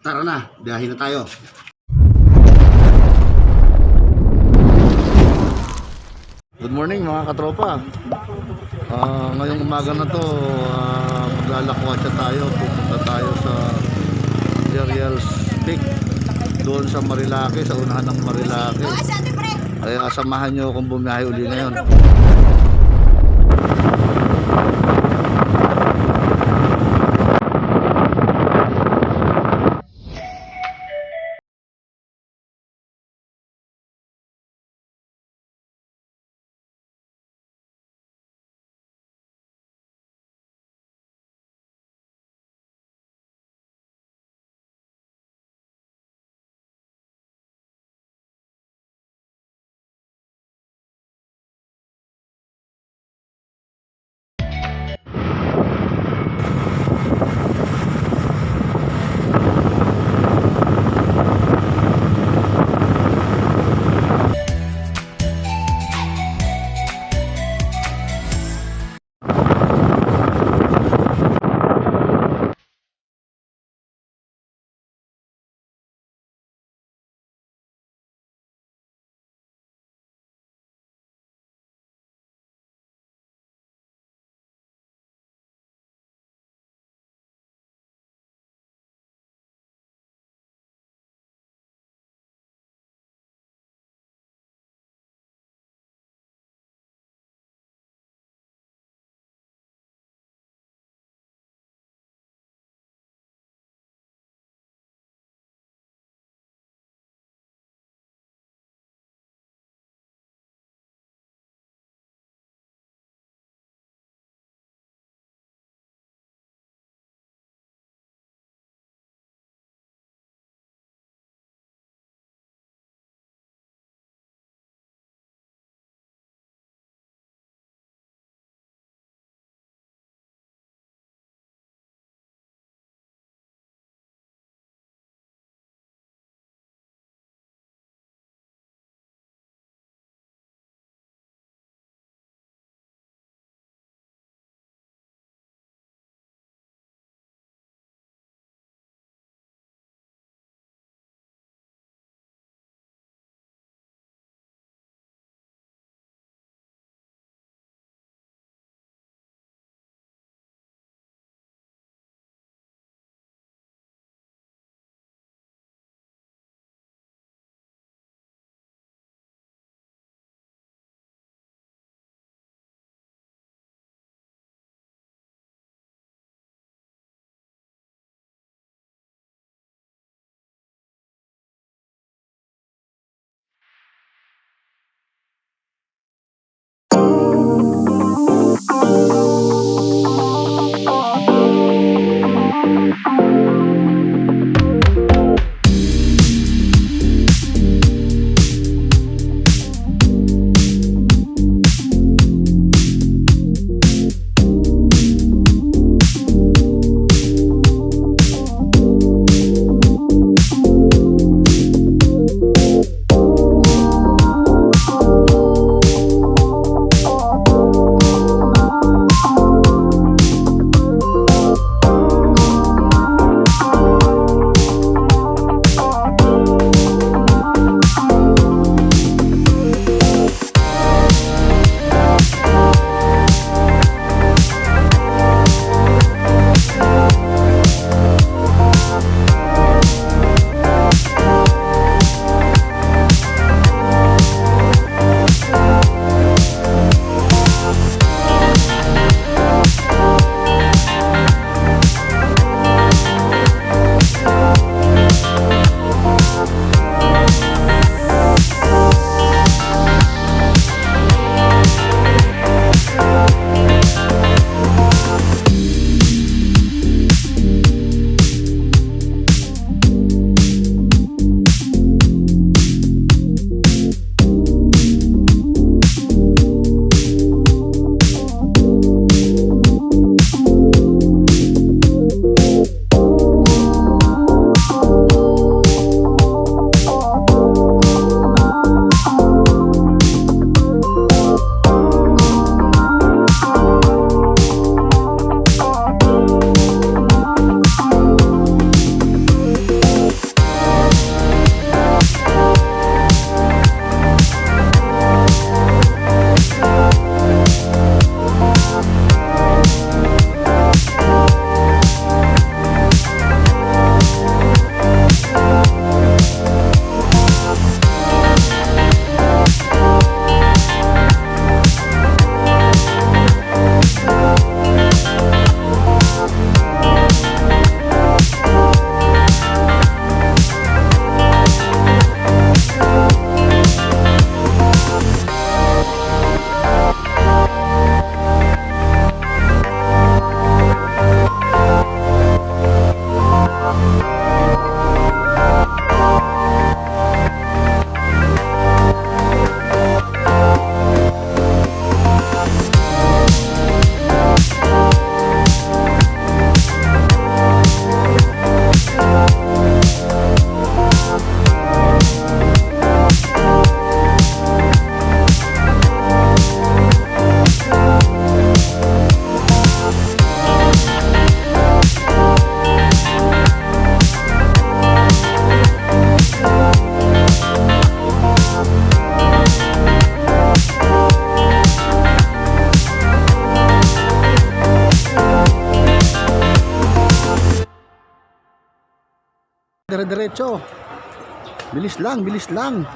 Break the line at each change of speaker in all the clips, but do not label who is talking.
Tara na, biyahe na tayo. Good morning mga katropa. Ah, ngayong umaga na to, uh, maglalakwatsa tayo. Pupunta tayo sa Jeriel's Peak. Doon sa Marilake, sa unahan ng Marilake. Kaya samahan nyo kung bumiyahe uli ngayon. Dire-diretso. Bilis lang, bilis lang.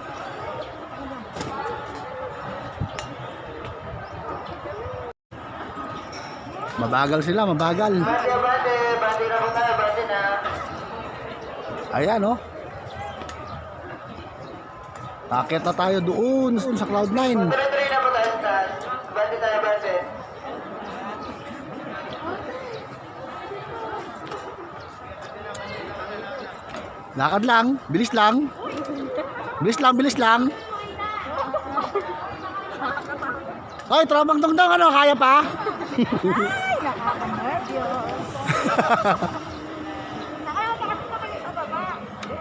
Mabagal sila, mabagal. Ayan, oh. Akit na tayo doon sa
cloud 9.
Lakad lang, bilis lang. Bilis lang, bilis lang. Hoy, trabang dongdong ano, kaya pa?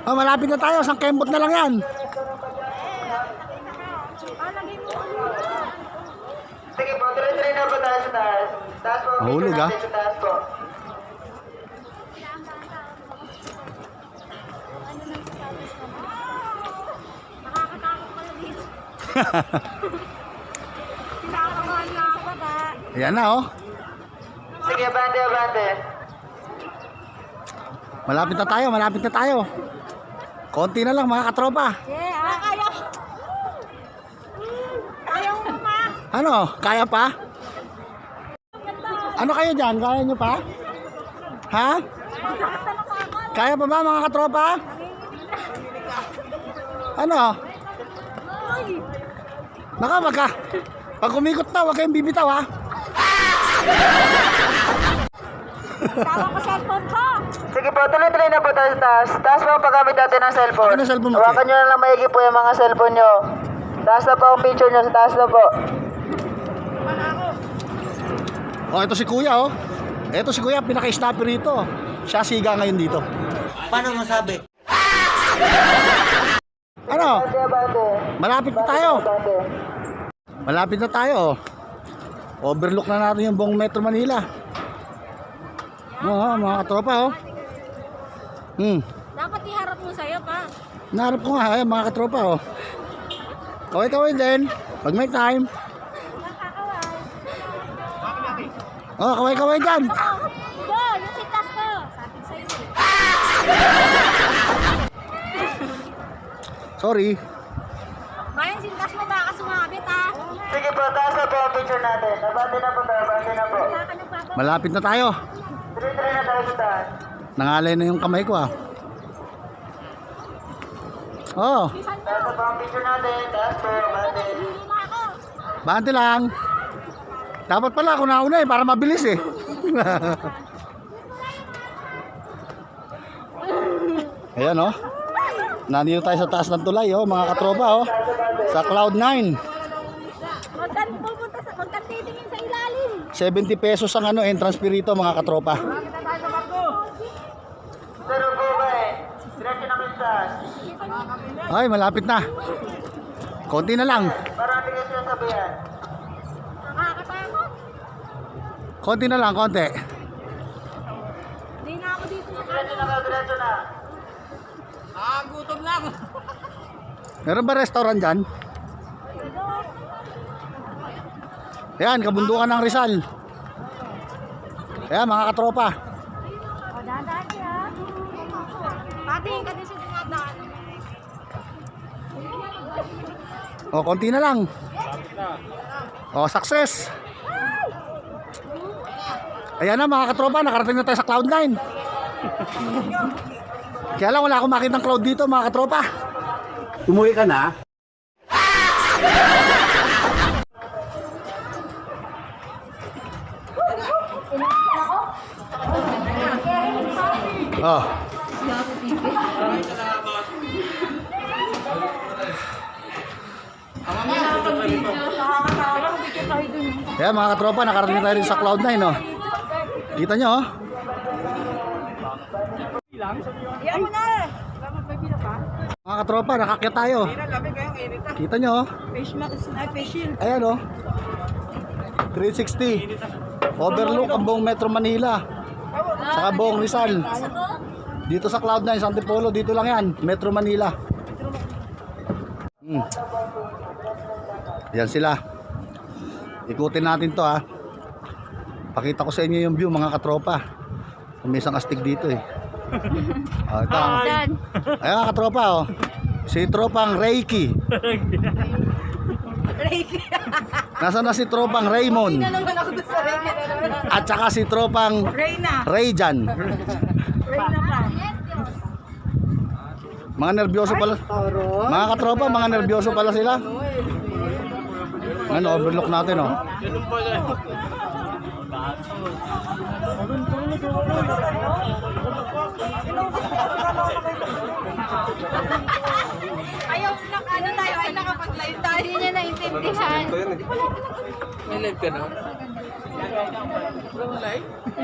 oh, malapit na tayo, sang kembot na lang yan.
Sige po, tuloy-tuloy na po tayo sa taas. Taas po,
Mahulog, ah.
sa taas po.
Nakakatakot pala dito. Kinakabahan na ako ba?
Ayan na, oh.
Sige, bante, bante.
Malapit na tayo, malapit na tayo. Konti na lang, mga katropa.
Yeah, ah, kaya. Ayaw mo ma.
Ano, kaya pa? Ano kayo dyan? Kaya nyo pa? Ha? Kaya pa ba mga katropa? Ano? Naka, magka. Pag umikot na, huwag kayong bibitaw ha.
tawa ko cellphone ko.
Sige po, tuloy-tuloy na po tayo sa taas. Taas po ang paggamit natin ng cellphone.
Akin ang cellphone mo,
Hawakan nyo na lang maigi po yung mga cellphone nyo. Taas na po ang picture nyo, sa taas na po.
Oh, ito si Kuya oh. Ito si Kuya, pinaka-snapper rito. Siya siga ngayon dito.
Paano masabi?
Ano? Malapit na tayo. Malapit na tayo. Overlook na natin yung buong Metro Manila. Oo, mga katropa oh. Hmm.
Dapat iharap mo sa'yo pa.
Naharap ko nga, ayan, mga katropa oh. Kaway-kaway din. Pag may time. Oh, kaway-kaway dyan.
Ako, go, yung sitas ko. Sabi sa'yo eh.
Sorry.
Mayan, sintas mo baka sumabit ha.
Sige po, taas na po ang picture natin. Nabante na po tayo, na po.
Malapit na tayo.
Tuloy-tuloy na tayo sa taas.
Nangalay na yung kamay ko ah. Oh.
Taas na po ang picture natin. Taas po, bante.
Bante lang. Dapat pala ako nauna eh, para mabilis eh. Ayan oh. Nandito tayo sa taas ng tulay oh, mga katropa oh. Sa Cloud 9. 70 pesos ang ano entrance fee rito mga katropa. Ay, malapit na. Konti na lang. Konti na lang, konti.
Hindi na ako dito
Diretso na diretso na.
Meron ba restaurant dyan? Ayan, kabundukan ng Rizal. Ayan, mga katropa.
O,
konti na lang. O, success. Ayan na mga katropa, nakarating na tayo sa Cloud9. Kaya lang wala akong makita ng cloud dito mga katropa.
Umuwi ka na?
Oh. Ayan mga katropa, nakarating na tayo rin sa Cloud9 oh. Kita nyo oh. Mga katropa, nakakyat tayo. Kita nyo oh.
Face mask, face shield.
Ayan oh. 360. Overlook ang buong Metro Manila. Saka buong Rizal. Dito sa Cloud9, sa Antipolo, dito lang yan. Metro Manila. Hmm. Yan sila. Ikutin natin to ha. Pakita ko sa inyo yung view mga katropa. May isang astig dito eh. Oh, ito. Ayan mga katropa oh. Si tropang Reiki.
Reiki.
Nasaan na si tropang Raymond? At saka si tropang
Reyna.
Rayjan.
Reyna pa.
Mga nervyoso pala. Mga katropa, mga nervyoso pala sila. Ano, overlook natin oh.
Ayaw na ano tayo, ay nakapag-live tayo. Hindi niya naintindihan.
May live ka na?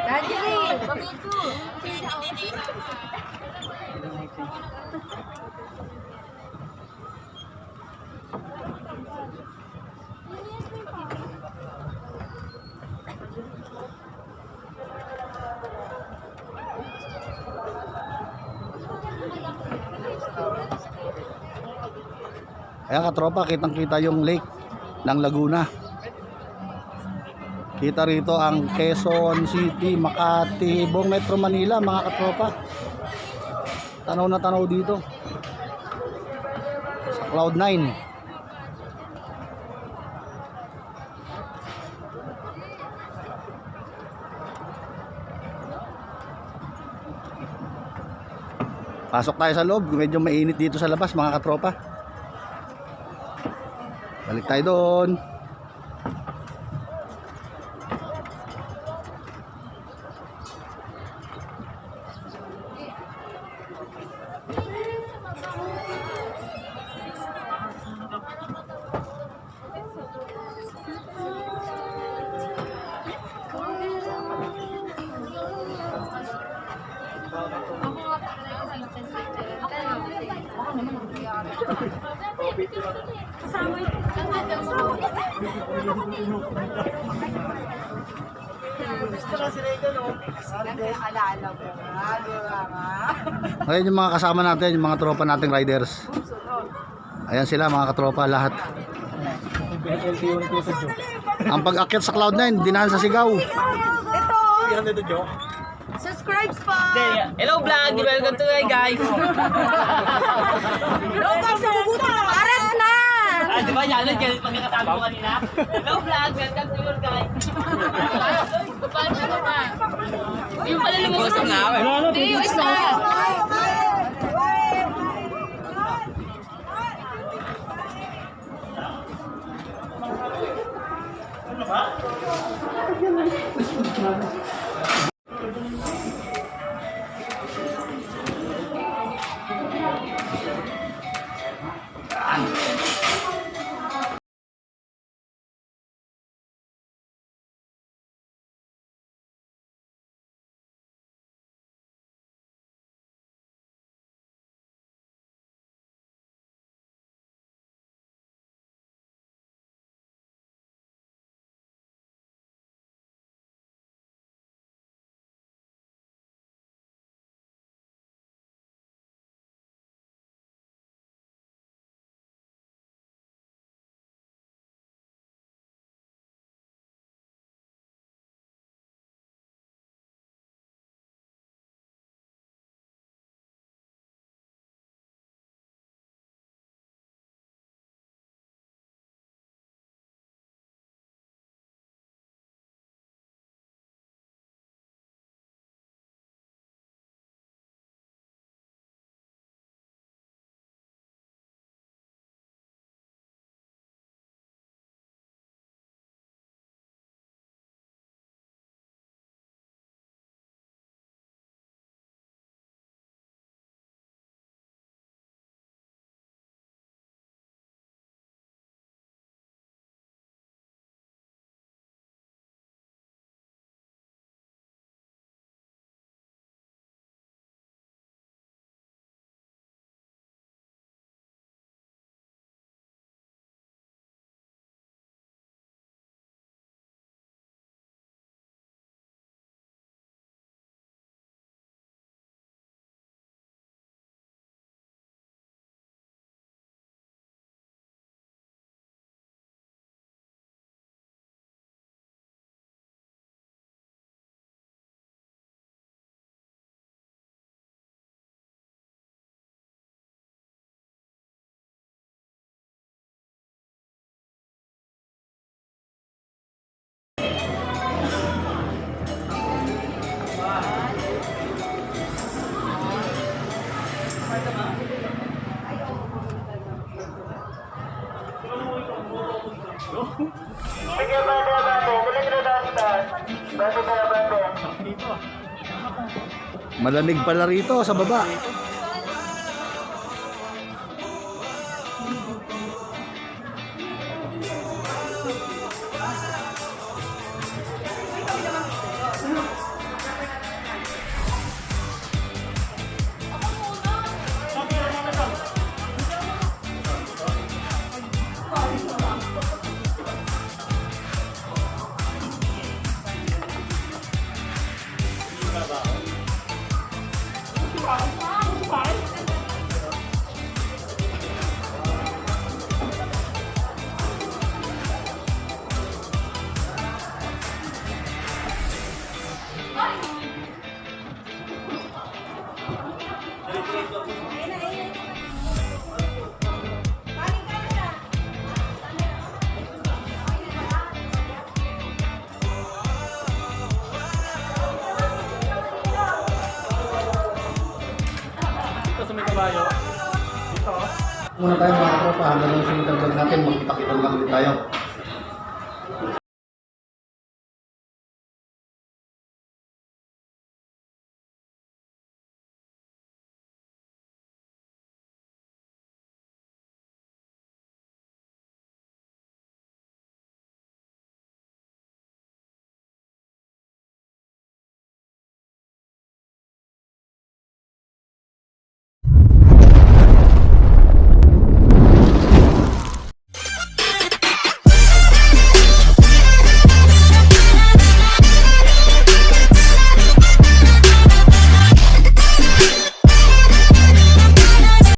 Daddy Ray, pamito.
Ayan katropa, kitang kita yung lake ng Laguna. Kita rito ang Quezon City, Makati, buong Metro Manila mga katropa. Tanaw na tanaw dito. Sa Cloud9. Pasok tayo sa loob, medyo mainit dito sa labas mga katropa. Balik tayo doon. Ayan yung mga kasama natin, yung mga tropa nating riders. Ayan sila mga katropa lahat. Ang pag-akyat sa Cloud9, dinahan sa sigaw.
Ito. Subscribe po!
There, hello vlog! Welcome to my guys!
Hello guys! Nagugutom na Arat na!
Ah, di ba? Yan lang ganun pagkakasabi ko kanina. Hello vlog! Welcome to your guys! Paano na ba? Yung pala lumabas na. Eh. Hindi, yung isa.
Ano ba?
Malamig pala rito sa baba. Natin, magkita-kita lang tayo.